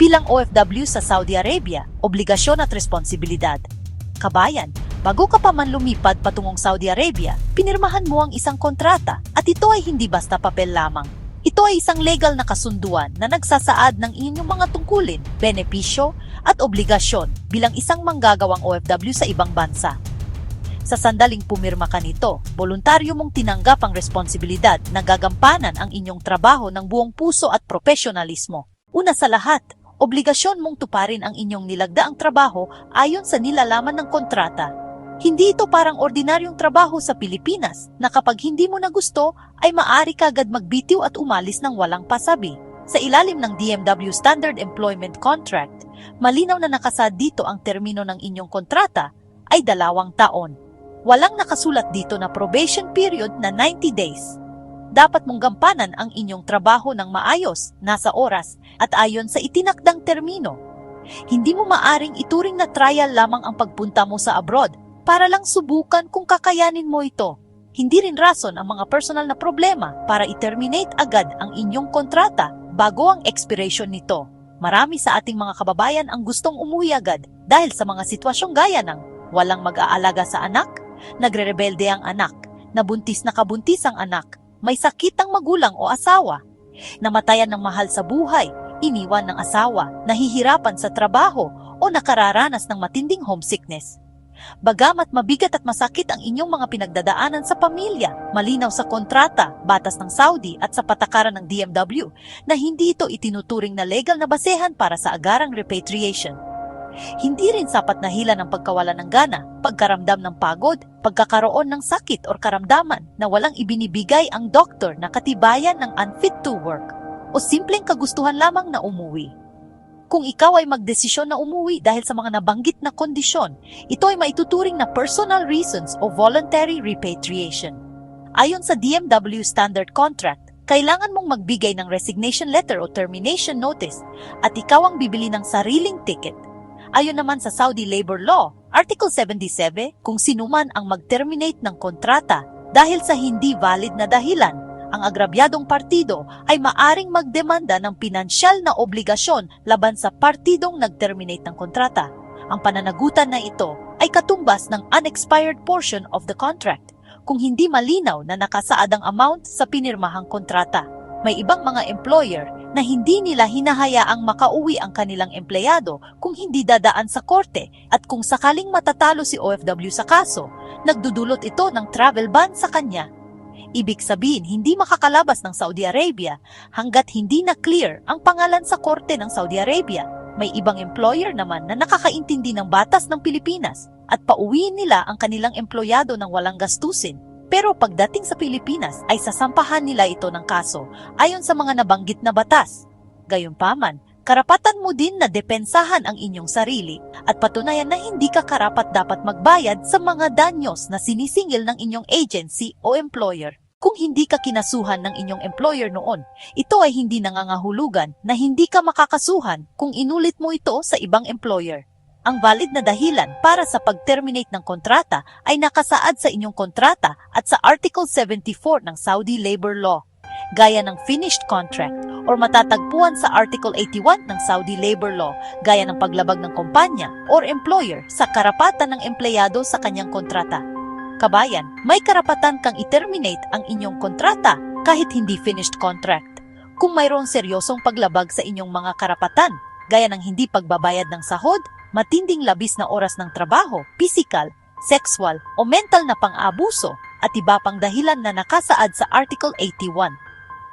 Bilang OFW sa Saudi Arabia, obligasyon at responsibilidad. Kabayan, bago ka pa man lumipad patungong Saudi Arabia, pinirmahan mo ang isang kontrata at ito ay hindi basta papel lamang. Ito ay isang legal na kasunduan na nagsasaad ng inyong mga tungkulin, benepisyo at obligasyon bilang isang manggagawang OFW sa ibang bansa. Sa sandaling pumirma ka nito, voluntaryo mong tinanggap ang responsibilidad na gagampanan ang inyong trabaho ng buong puso at profesionalismo. Una sa lahat, obligasyon mong tuparin ang inyong nilagdaang trabaho ayon sa nilalaman ng kontrata. Hindi ito parang ordinaryong trabaho sa Pilipinas na kapag hindi mo na gusto ay maari ka agad magbitiw at umalis ng walang pasabi. Sa ilalim ng DMW Standard Employment Contract, malinaw na nakasad dito ang termino ng inyong kontrata ay dalawang taon. Walang nakasulat dito na probation period na 90 days. Dapat mong gampanan ang inyong trabaho ng maayos, nasa oras, at ayon sa itinakdang termino. Hindi mo maaring ituring na trial lamang ang pagpunta mo sa abroad para lang subukan kung kakayanin mo ito. Hindi rin rason ang mga personal na problema para i-terminate agad ang inyong kontrata bago ang expiration nito. Marami sa ating mga kababayan ang gustong umuwi agad dahil sa mga sitwasyong gaya ng walang mag-aalaga sa anak, nagre-rebelde ang anak, nabuntis na kabuntis ang anak, may sakit ang magulang o asawa, namatayan ng mahal sa buhay, iniwan ng asawa, nahihirapan sa trabaho o nakararanas ng matinding homesickness. Bagamat mabigat at masakit ang inyong mga pinagdadaanan sa pamilya, malinaw sa kontrata, batas ng Saudi at sa patakaran ng DMW na hindi ito itinuturing na legal na basehan para sa agarang repatriation. Hindi rin sapat na hila ng pagkawala ng gana, pagkaramdam ng pagod, pagkakaroon ng sakit o karamdaman na walang ibinibigay ang doktor na katibayan ng unfit to work o simpleng kagustuhan lamang na umuwi. Kung ikaw ay magdesisyon na umuwi dahil sa mga nabanggit na kondisyon, ito ay maituturing na personal reasons o voluntary repatriation. Ayon sa DMW Standard Contract, kailangan mong magbigay ng resignation letter o termination notice at ikaw ang bibili ng sariling ticket. Ayon naman sa Saudi Labor Law, Article 77, kung sinuman ang mag-terminate ng kontrata dahil sa hindi valid na dahilan, ang agrabyadong partido ay maaring magdemanda ng pinansyal na obligasyon laban sa partidong nag-terminate ng kontrata. Ang pananagutan na ito ay katumbas ng unexpired portion of the contract kung hindi malinaw na nakasaad ang amount sa pinirmahang kontrata. May ibang mga employer na hindi nila hinahayaang makauwi ang kanilang empleyado kung hindi dadaan sa korte at kung sakaling matatalo si OFW sa kaso, nagdudulot ito ng travel ban sa kanya. Ibig sabihin, hindi makakalabas ng Saudi Arabia hanggat hindi na clear ang pangalan sa korte ng Saudi Arabia. May ibang employer naman na nakakaintindi ng batas ng Pilipinas at pauwiin nila ang kanilang empleyado ng walang gastusin. Pero pagdating sa Pilipinas ay sasampahan nila ito ng kaso ayon sa mga nabanggit na batas. Gayunpaman, karapatan mo din na depensahan ang inyong sarili at patunayan na hindi ka karapat dapat magbayad sa mga danyos na sinisingil ng inyong agency o employer. Kung hindi ka kinasuhan ng inyong employer noon, ito ay hindi nangangahulugan na hindi ka makakasuhan kung inulit mo ito sa ibang employer. Ang valid na dahilan para sa pag-terminate ng kontrata ay nakasaad sa inyong kontrata at sa Article 74 ng Saudi Labor Law, gaya ng finished contract or matatagpuan sa Article 81 ng Saudi Labor Law, gaya ng paglabag ng kumpanya or employer sa karapatan ng empleyado sa kanyang kontrata. Kabayan, may karapatan kang i-terminate ang inyong kontrata kahit hindi finished contract. Kung mayroong seryosong paglabag sa inyong mga karapatan, gaya ng hindi pagbabayad ng sahod, matinding labis na oras ng trabaho, physical, sexual o mental na pang-abuso at iba pang dahilan na nakasaad sa Article 81.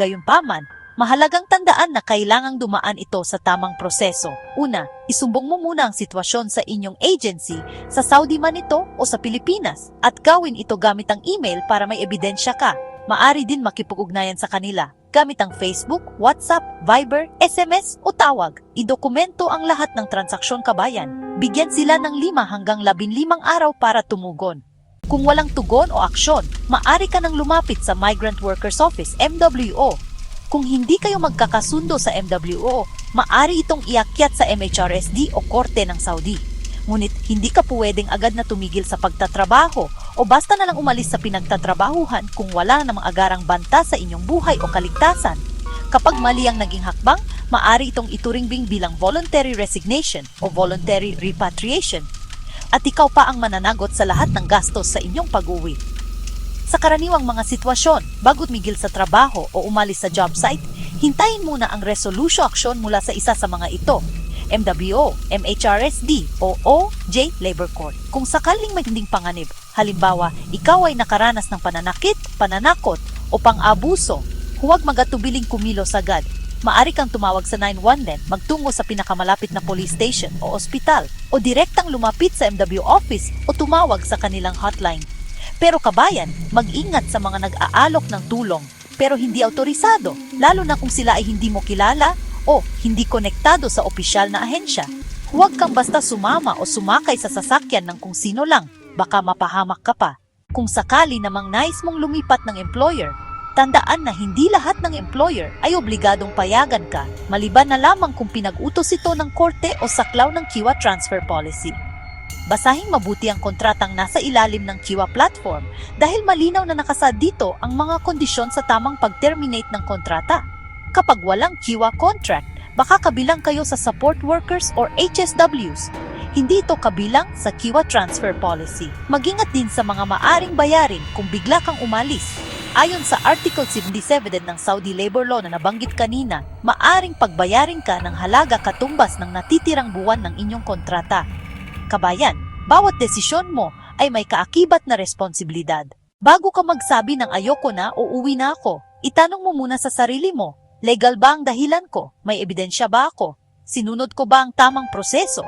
Gayunpaman, mahalagang tandaan na kailangang dumaan ito sa tamang proseso. Una, isumbong mo muna ang sitwasyon sa inyong agency sa Saudi man ito o sa Pilipinas at gawin ito gamit ang email para may ebidensya ka. Maari din makipag-ugnayan sa kanila gamit ang Facebook, WhatsApp, Viber, SMS o tawag. Idokumento ang lahat ng transaksyon kabayan. Bigyan sila ng 5 hanggang 15 araw para tumugon. Kung walang tugon o aksyon, maari ka nang lumapit sa Migrant Workers Office, MWO. Kung hindi kayo magkakasundo sa MWO, maari itong iakyat sa MHRSD o Korte ng Saudi. Ngunit hindi ka pwedeng agad na tumigil sa pagtatrabaho o basta na lang umalis sa pinagtatrabahuhan kung wala namang agarang banta sa inyong buhay o kaligtasan. Kapag mali ang naging hakbang, maari itong ituringbing bilang voluntary resignation o voluntary repatriation at ikaw pa ang mananagot sa lahat ng gastos sa inyong pag-uwi. Sa karaniwang mga sitwasyon, bago tumigil sa trabaho o umalis sa job site, hintayin muna ang resolution action mula sa isa sa mga ito, MWO, MHRSD o OJ Labor Court. Kung sakaling may hinding panganib, halimbawa, ikaw ay nakaranas ng pananakit, pananakot o pang-abuso, huwag magatubiling kumilos agad. Maari kang tumawag sa 911, magtungo sa pinakamalapit na police station o ospital, o direktang lumapit sa MW office o tumawag sa kanilang hotline. Pero kabayan, mag-ingat sa mga nag-aalok ng tulong pero hindi autorisado, lalo na kung sila ay hindi mo kilala o hindi konektado sa opisyal na ahensya. Huwag kang basta sumama o sumakay sa sasakyan ng kung sino lang, baka mapahamak ka pa. Kung sakali namang nais mong lumipat ng employer, tandaan na hindi lahat ng employer ay obligadong payagan ka, maliban na lamang kung pinag-utos ito ng korte o saklaw ng Kiwa Transfer Policy. Basahing mabuti ang kontratang nasa ilalim ng Kiwa platform dahil malinaw na nakasad dito ang mga kondisyon sa tamang pag-terminate ng kontrata. Kapag walang Kiwa contract, baka kabilang kayo sa support workers or HSWs. Hindi ito kabilang sa Kiwa Transfer Policy. Magingat din sa mga maaring bayarin kung bigla kang umalis. Ayon sa Article 77 ng Saudi Labor Law na nabanggit kanina, maaring pagbayarin ka ng halaga katumbas ng natitirang buwan ng inyong kontrata. Kabayan, bawat desisyon mo ay may kaakibat na responsibilidad. Bago ka magsabi ng ayoko na o uwi na ako, itanong mo muna sa sarili mo, legal ba ang dahilan ko? May ebidensya ba ako? Sinunod ko ba ang tamang proseso?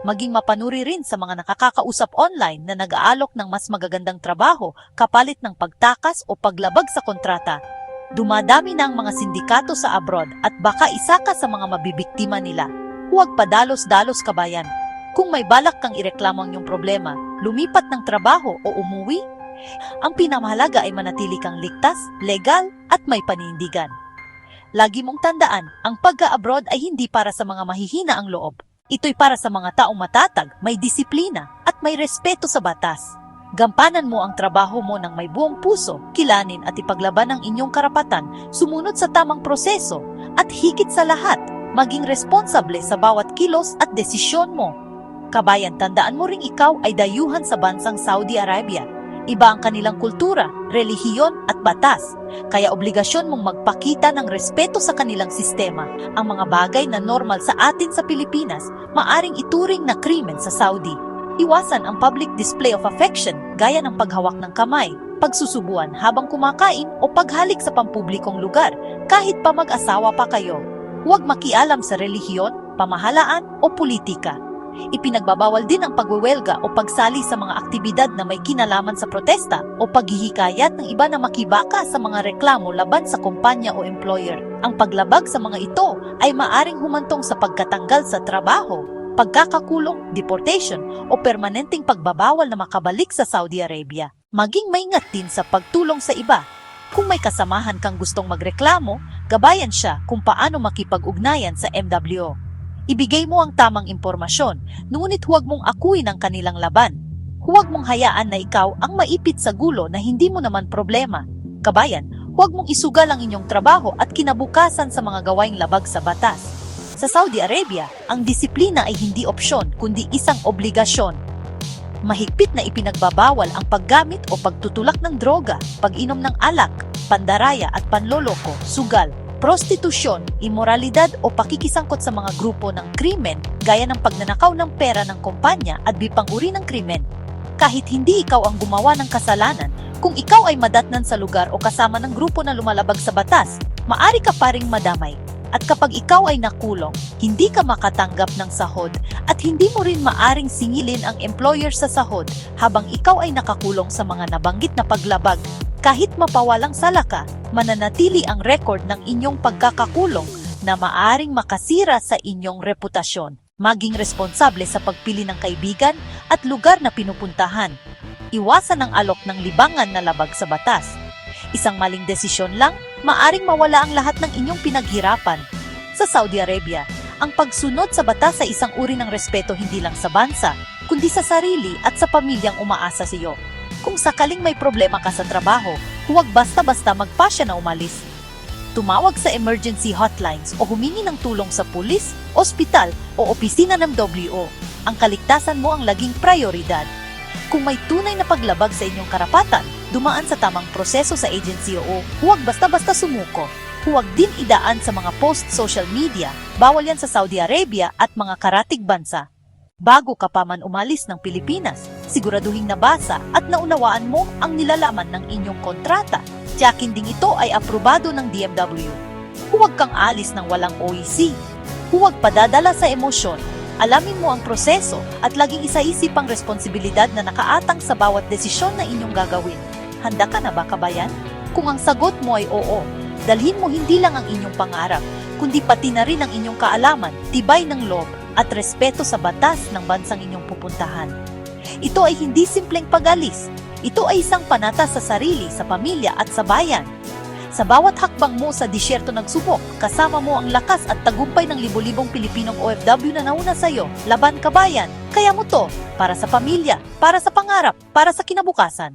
Maging mapanuri rin sa mga nakakakausap online na nag-aalok ng mas magagandang trabaho kapalit ng pagtakas o paglabag sa kontrata. Dumadami na ang mga sindikato sa abroad at baka isa ka sa mga mabibiktima nila. Huwag padalos-dalos kabayan. Kung may balak kang ireklamo ang iyong problema, lumipat ng trabaho o umuwi, ang pinamahalaga ay manatili kang ligtas, legal at may panindigan. Lagi mong tandaan, ang pagka-abroad ay hindi para sa mga mahihina ang loob. Ito'y para sa mga taong matatag, may disiplina at may respeto sa batas. Gampanan mo ang trabaho mo ng may buong puso, kilanin at ipaglaban ang inyong karapatan, sumunod sa tamang proseso, at higit sa lahat, maging responsable sa bawat kilos at desisyon mo. Kabayan, tandaan mo ring ikaw ay dayuhan sa bansang Saudi Arabia. Iba ang kanilang kultura, relihiyon at batas, kaya obligasyon mong magpakita ng respeto sa kanilang sistema. Ang mga bagay na normal sa atin sa Pilipinas, maaring ituring na krimen sa Saudi. Iwasan ang public display of affection gaya ng paghawak ng kamay, pagsusubuan habang kumakain o paghalik sa pampublikong lugar kahit pa mag-asawa pa kayo. Huwag makialam sa relihiyon, pamahalaan o politika. Ipinagbabawal din ang pagwewelga o pagsali sa mga aktibidad na may kinalaman sa protesta o paghihikayat ng iba na makibaka sa mga reklamo laban sa kumpanya o employer. Ang paglabag sa mga ito ay maaring humantong sa pagkatanggal sa trabaho, pagkakakulong, deportation o permanenteng pagbabawal na makabalik sa Saudi Arabia. Maging maingat din sa pagtulong sa iba. Kung may kasamahan kang gustong magreklamo, gabayan siya kung paano makipag-ugnayan sa MWO. Ibigay mo ang tamang impormasyon, ngunit huwag mong akuin ang kanilang laban. Huwag mong hayaan na ikaw ang maipit sa gulo na hindi mo naman problema. Kabayan, huwag mong isugal ang inyong trabaho at kinabukasan sa mga gawaing labag sa batas. Sa Saudi Arabia, ang disiplina ay hindi opsyon kundi isang obligasyon. Mahigpit na ipinagbabawal ang paggamit o pagtutulak ng droga, pag-inom ng alak, pandaraya at panloloko, sugal, prostitusyon, imoralidad o pakikisangkot sa mga grupo ng krimen gaya ng pagnanakaw ng pera ng kumpanya at bipang uri ng krimen. Kahit hindi ikaw ang gumawa ng kasalanan, kung ikaw ay madatnan sa lugar o kasama ng grupo na lumalabag sa batas, maari ka pa ring madamay. At kapag ikaw ay nakulong, hindi ka makatanggap ng sahod at hindi mo rin maaring singilin ang employer sa sahod habang ikaw ay nakakulong sa mga nabanggit na paglabag. Kahit mapawalang sala ka, mananatili ang record ng inyong pagkakakulong na maaring makasira sa inyong reputasyon. Maging responsable sa pagpili ng kaibigan at lugar na pinupuntahan. Iwasan ang alok ng libangan na labag sa batas. Isang maling desisyon lang, maaring mawala ang lahat ng inyong pinaghirapan. Sa Saudi Arabia, ang pagsunod sa batas ay isang uri ng respeto hindi lang sa bansa, kundi sa sarili at sa pamilyang umaasa sa iyo. Kung sakaling may problema ka sa trabaho, huwag basta-basta magpasya na umalis. tumawag sa emergency hotlines o humingi ng tulong sa pulis, ospital o opisina ng WO. Ang kaligtasan mo ang laging prioridad. Kung may tunay na paglabag sa inyong karapatan, dumaan sa tamang proseso sa agency o huwag basta-basta sumuko. Huwag din idaan sa mga post social media, bawal yan sa Saudi Arabia at mga karatig bansa. Bago ka pa man umalis ng Pilipinas, siguraduhing nabasa at naunawaan mo ang nilalaman ng inyong kontrata. Tiyakin ding ito ay aprobado ng DMW. Huwag kang alis ng walang OEC. Huwag padadala sa emosyon. Alamin mo ang proseso at laging isaisip ang responsibilidad na nakaatang sa bawat desisyon na inyong gagawin. Handa ka na ba kabayan? Kung ang sagot mo ay oo, dalhin mo hindi lang ang inyong pangarap, kundi pati na rin ang inyong kaalaman, tibay ng loob at respeto sa batas ng bansang inyong pupuntahan. Ito ay hindi simpleng pag-alis. Ito ay isang panata sa sarili, sa pamilya at sa bayan. Sa bawat hakbang mo sa disyerto nagsubok, kasama mo ang lakas at tagumpay ng libo-libong Pilipinong OFW na nauna sa iyo. Laban kabayan, kaya mo to, para sa pamilya, para sa pangarap, para sa kinabukasan.